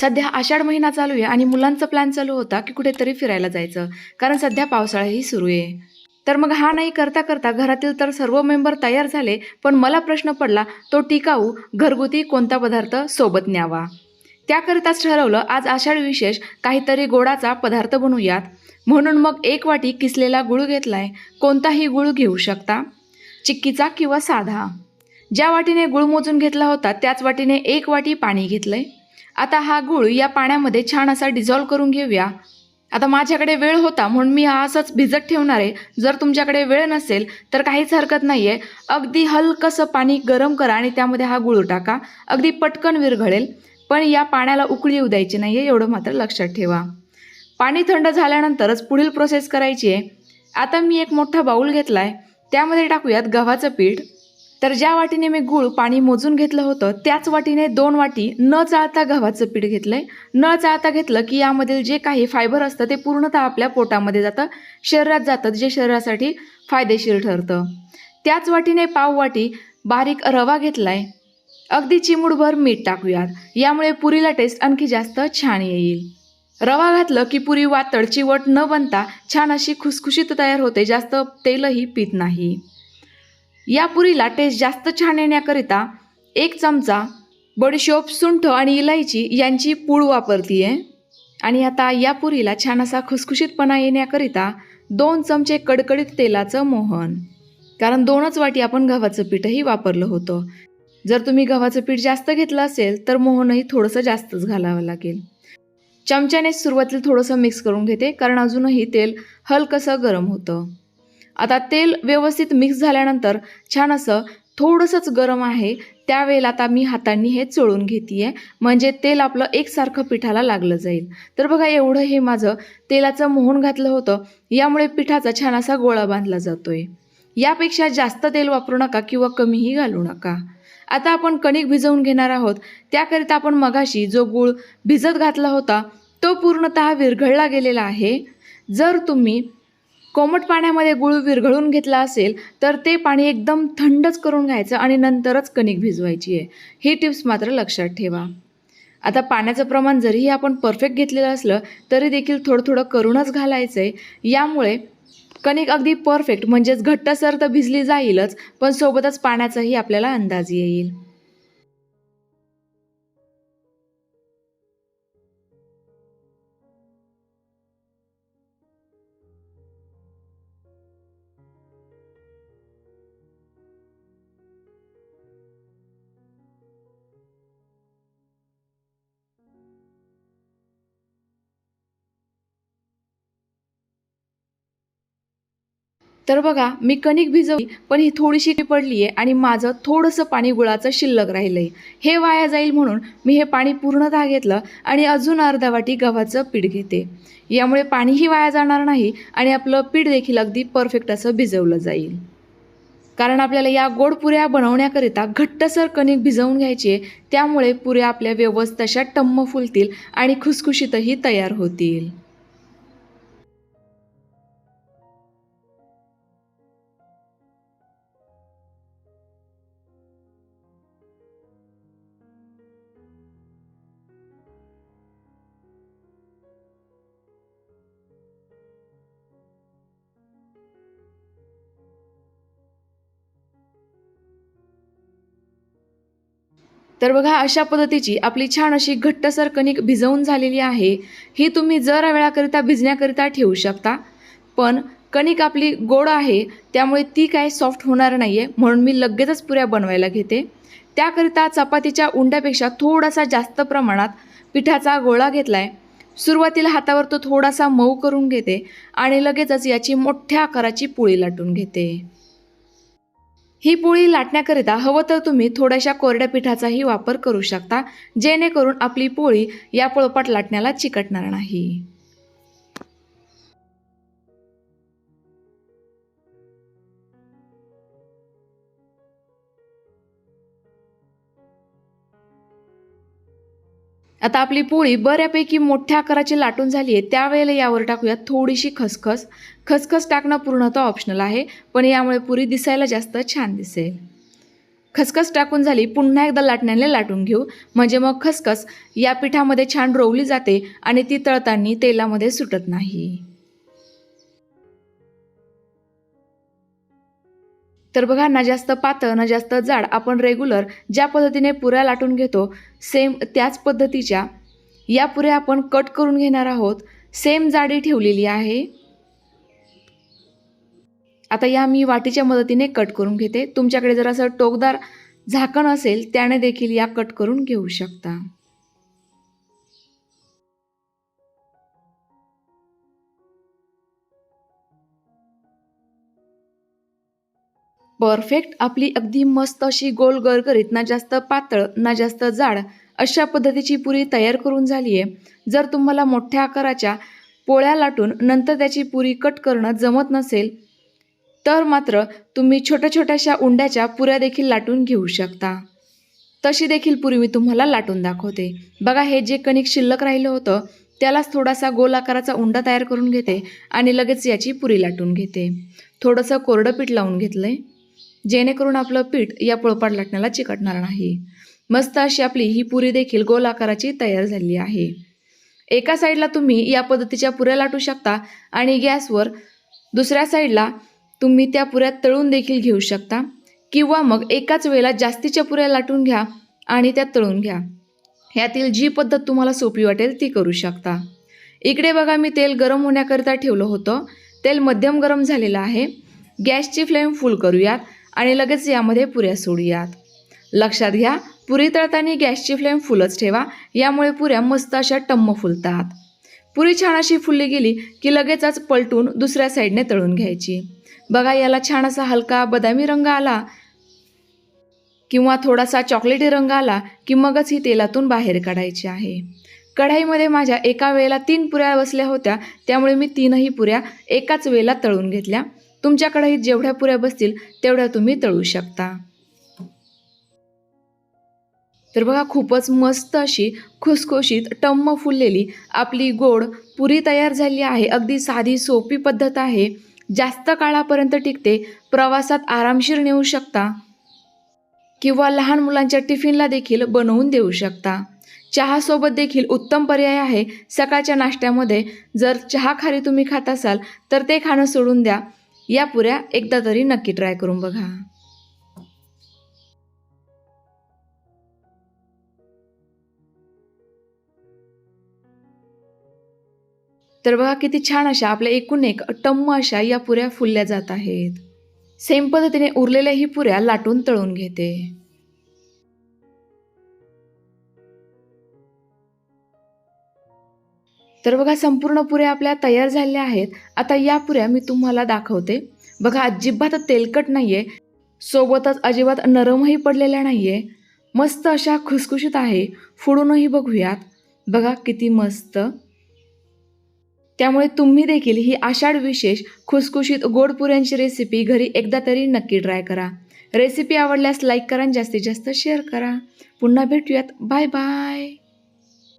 सध्या आषाढ महिना चालू आहे आणि मुलांचा प्लॅन चालू होता की कुठेतरी फिरायला जायचं. कारण सध्या पावसाळाही सुरू आहे. तर मग हा नाही करता करता घरातील तर सर्व मेंबर तयार झाले पण मला प्रश्न पडला तो टिकाऊ घरगुती कोणता पदार्थ सोबत न्यावा? त्याकरिताच ठरवलं आज आषाढ विशेष काहीतरी गोडाचा पदार्थ बनवूयात. म्हणून मग एक वाटी किसलेला गुळ घेतलाय. कोणताही गुळ घेऊ शकता? चिक्कीचा किंवा साधा? ज्या वाटीने गुळ मोजून घेतला होता त्याच वाटीने एक वाटी पाणी घेतलंय. आता हा गूळ या पाण्यामध्ये छान असा डिझॉल्व करून घेऊया. आता माझ्याकडे वेळ होता म्हणून मी हा असंच भिजत ठेवणार आहे. जर तुमच्याकडे वेळ नसेल तर काहीच हरकत नाही आहे अगदी हलकंसं पाणी गरम करा आणि त्यामध्ये हा गुळ टाका. अगदी पटकन विरघळेल. पण या पाण्याला उकळी येऊ द्यायची नाही आहे एवढं मात्र लक्षात ठेवा. पाणी थंड झाल्यानंतरच पुढील प्रोसेस करायची आहे. आता मी एक मोठा बाऊल घेतला आहे त्यामध्ये टाकूयात गव्हाचं पीठ. तर ज्या वाटीने मी गूळ पाणी मोजून घेतलं होतं त्याच वाटीने दोन वाटी न चाळता गव्हाचं पीठ घेतलंय. न चाळता घेतलं की यामधील जे काही फायबर असतं ते पूर्णतः आपल्या पोटामध्ये जातं शरीरात जातं जे शरीरासाठी फायदेशीर ठरतं. त्याच वाटीने पाव वाटी बारीक रवा घेतलाय. अगदी चिमूडभर मीठ टाकूयात. यामुळे पुरीला टेस्ट आणखी जास्त छान येईल. रवा घातलं की पुरी वातड चिवट न बनता छान अशी खुसखुशीत तयार होते जास्त तेलही पित नाही. या पुरीला टेस्ट जास्त छान येण्याकरिता एक चमचा बडीशोप सुंठ आणि इलायची यांची पूड आहे आणि आता या पुरीला छान असा खुसखुशीतपणा येण्याकरिता दोन चमचे कडकडीत तेलाचं मोहन. कारण दोनच वाटी आपण गव्हाचं पीठही वापरलं होतं. जर तुम्ही गव्हाचं पीठ जास्त घेतलं असेल तर मोहनही थोडंसं जास्तच घालावं लागेल. चमच्याने सुरुवातीला थोडंसं मिक्स करून घेते कारण अजूनही तेल हलकंसं गरम होतं. आता तेल व्यवस्थित मिक्स झाल्यानंतर छान असं थोडंसंच गरम आहे. त्यावेळेला आता मी हातांनी हे चोळून घेते आहे म्हणजे तेल आपलं एकसारखं पिठाला लागलं जाईल. तर बघा एवढं हे माझं तेलाचं मोहन घातलं होतं. यामुळे पिठाचा छान असा गोळा बांधला जातोय. यापेक्षा जास्त तेल वापरू नका किंवा कमीही घालू नका. आता आपण कणिक भिजवून घेणार आहोत. त्याकरिता आपण मगाशी जो गूळ भिजत घातला होता तो पूर्णतः विरघळला गेलेला आहे. जर तुम्ही कोमट पाण्यामध्ये गुळ विरघळून घेतला असेल तर ते पाणी एकदम थंडच करून घ्यायचं आणि नंतरच कणिक भिजवायची आहे. ही टिप्स मात्र लक्षात ठेवा. आता पाण्याचं प्रमाण जरीही आपण परफेक्ट घेतलेलं असलं तरी देखील थोडं थोडं करूनच घालायचं आहे यामुळे कणिक अगदी परफेक्ट म्हणजेच घट्टसर तर भिजली जाईलच पण सोबतच पाण्याचाही आपल्याला अंदाज येईल. तर बघा मी कणिक भिजवली पण ही थोडीशी पडली आहे आणि माझं थोडंसं पाणी गुळाचं शिल्लक राहिलं आहे हे वाया जाईल म्हणून मी हे पाणी पूर्णतः घेतलं आणि अजून अर्धा वाटी गव्हाचं पीठ घेते. यामुळे पाणीही वाया जाणार नाही आणि आपलं पीठ देखील अगदी परफेक्ट असं भिजवलं जाईल. कारण आपल्याला या गोड पुऱ्या बनवण्याकरिता घट्टसर कणिक भिजवून घ्यायची आहे त्यामुळे पुऱ्या आपल्या व्यवस्थित टम्म फुलतील आणि खुसखुशीतही तयार होतील. तर बघा अशा पद्धतीची आपली छान अशी घट्टसर कणिक भिजवून झालेली आहे. ही तुम्ही जरा वेळाकरिता भिजण्याकरिता ठेवू शकता. पण कणिक आपली गोड आहे त्यामुळे ती काय सॉफ्ट होणार नाही आहे म्हणून मी लगेचच पुऱ्या बनवायला घेते. त्याकरिता चपातीच्या उंड्यापेक्षा थोडासा जास्त प्रमाणात पिठाचा गोळा घेतला आहे सुरुवातीला हातावर तो थोडासा मऊ करून घेते आणि लगेचच याची मोठ्या आकाराची पोळी लाटून घेते. ही पोळी लाटण्याकरिता हवं तर तुम्ही थोड्याशा कोरड्या पिठाचाही वापर करू शकता जेणेकरून आपली पोळी या पोळपाट लाटण्याला चिकटणार नाही. आता आपली पोळी बऱ्यापैकी मोठ्या आकाराची लाटून झाली आहे. त्यावेळेला यावर टाकूया थोडीशी खसखस. खसखस टाकणं पूर्णतः ऑप्शनल आहे पण यामुळे पुरी दिसायला जास्त छान दिसेल. खसखस टाकून झाली पुन्हा एकदा लाटण्याने लाटून घेऊ. म्हणजे मग खसखस या पिठामध्ये छान रोवली जाते आणि ती तळताना तेलामध्ये सुटत नाही. तर बघा ना जास्त पातळ ना जास्त जाड आपण रेग्युलर ज्या पद्धतीने पुऱ्या लाटून घेतो सेम त्याच पद्धतीच्या या पुऱ्या आपण कट करून घेणार आहोत. सेम जाडी ठेवलेली आहे. आता या मी वाटीच्या मदतीने कट करून घेते. तुमच्याकडे जर असं टोकदार झाकण असेल त्याने देखील या कट करून घेऊ शकता. परफेक्ट आपली अगदी मस्त अशी गोल गरगरीत ना जास्त पातळ ना जास्त जाड अशा पद्धतीची पुरी तयार करून झाली आहे जर तुम्हाला मोठ्या आकाराच्या पोळ्या लाटून नंतर त्याची पुरी कट करणं जमत नसेल तर मात्र तुम्ही छोट्या छोट्याशा उंड्याच्या पुऱ्या देखील लाटून घेऊ शकता. तशी देखील पुरी मी तुम्हाला लाटून दाखवते. बघा हे जे कणिक शिल्लक राहिलं होतं त्यालाच थोडासा गोल आकाराचा उंडा तयार करून घेते आणि लगेच याची पुरी लाटून घेते. थोडंसं कोरडं पीठ लावून घेतलं आहे जेणेकरून आपलं पीठ या पोळपाट लाटण्याला चिकटणार नाही. मस्त अशी आपली ही पुरी देखील गोल आकाराची तयार झाली आहे. एका साईडला तुम्ही या पद्धतीच्या पुऱ्या लाटू शकता आणि गॅसवर दुसऱ्या साईडला तुम्ही त्या पुऱ्या तळून देखील घेऊ शकता किंवा मग एकाच वेळेला जास्तीच्या पुऱ्या लाटून घ्या आणि त्या तळून घ्या. ह्यातील जी पद्धत तुम्हाला सोपी वाटेल ती करू शकता. इकडे बघा मी तेल गरम होण्याकरिता ठेवलं होतं. तेल मध्यम गरम झालेलं आहे. गॅसची फ्लेम फुल करूयात. आणि लगेच यामध्ये पुऱ्या सोडूयात. लक्षात घ्या पुरी तळताना गॅसची फ्लेम फुलच ठेवा यामुळे पुऱ्या मस्त अशा टम्म फुलतात. पुरी छान अशी फुलली गेली की लगेचच पलटून दुसऱ्या साईडने तळून घ्यायची. बघा याला छान असा हलका बदामी रंग आला किंवा थोडासा चॉकलेटी रंग आला की मगच ही तेलातून बाहेर काढायची आहे. कढाईमध्ये माझ्या एका वेळेला तीन पुऱ्या बसल्या होत्या त्यामुळे मी तीनही पुऱ्या एकाच वेळेला तळून घेतल्या. तुमच्या कढईत जेवढ्या पुऱ्या बसतील तेवढ्या तुम्ही तळू शकता. तर बघा खूपच मस्त अशी खुसखुशीत टम्म फुललेली आपली गोड पुरी तयार झाली आहे. अगदी साधी सोपी पद्धत आहे. जास्त काळापर्यंत टिकते. प्रवासात आरामशीर नेऊ शकता. किंवा लहान मुलांच्या टिफिनला देखील बनवून देऊ शकता. चहासोबत देखील उत्तम पर्याय आहे. सकाळच्या नाश्त्यामध्ये जर चहा खारी तुम्ही खात असाल तर ते खाणं सोडून द्या. या पुऱ्या एकदा तरी नक्की ट्राय करून बघा. तर बघा किती छान अशा आपल्या एकूण एक टम्म अशा या पुऱ्या फुलल्या जात आहेत. सेम पद्धतीने उरलेल्या ही पुऱ्या लाटून तळून घेते. तर बघा संपूर्ण पुऱ्या आपल्या तयार झालेल्या आहेत. आता या पुऱ्या मी तुम्हाला दाखवते. बघा अजिबात तेलकट नाही आहे सोबतच अजिबात नरमही पडलेल्या आहे मस्त अशा खुसखुशीत आहे. फोडूनही बघूयात. बघा किती मस्त. त्यामुळे तुम्ही देखील ही आषाढ विशेष खुसखुशीत गोड पुऱ्यांची रेसिपी घरी एकदा तरी नक्की ट्राय करा. रेसिपी आवडल्यास लाईक करा आणि जास्तीत जास्त शेअर करा. पुन्हा भेटूयात. Bye bye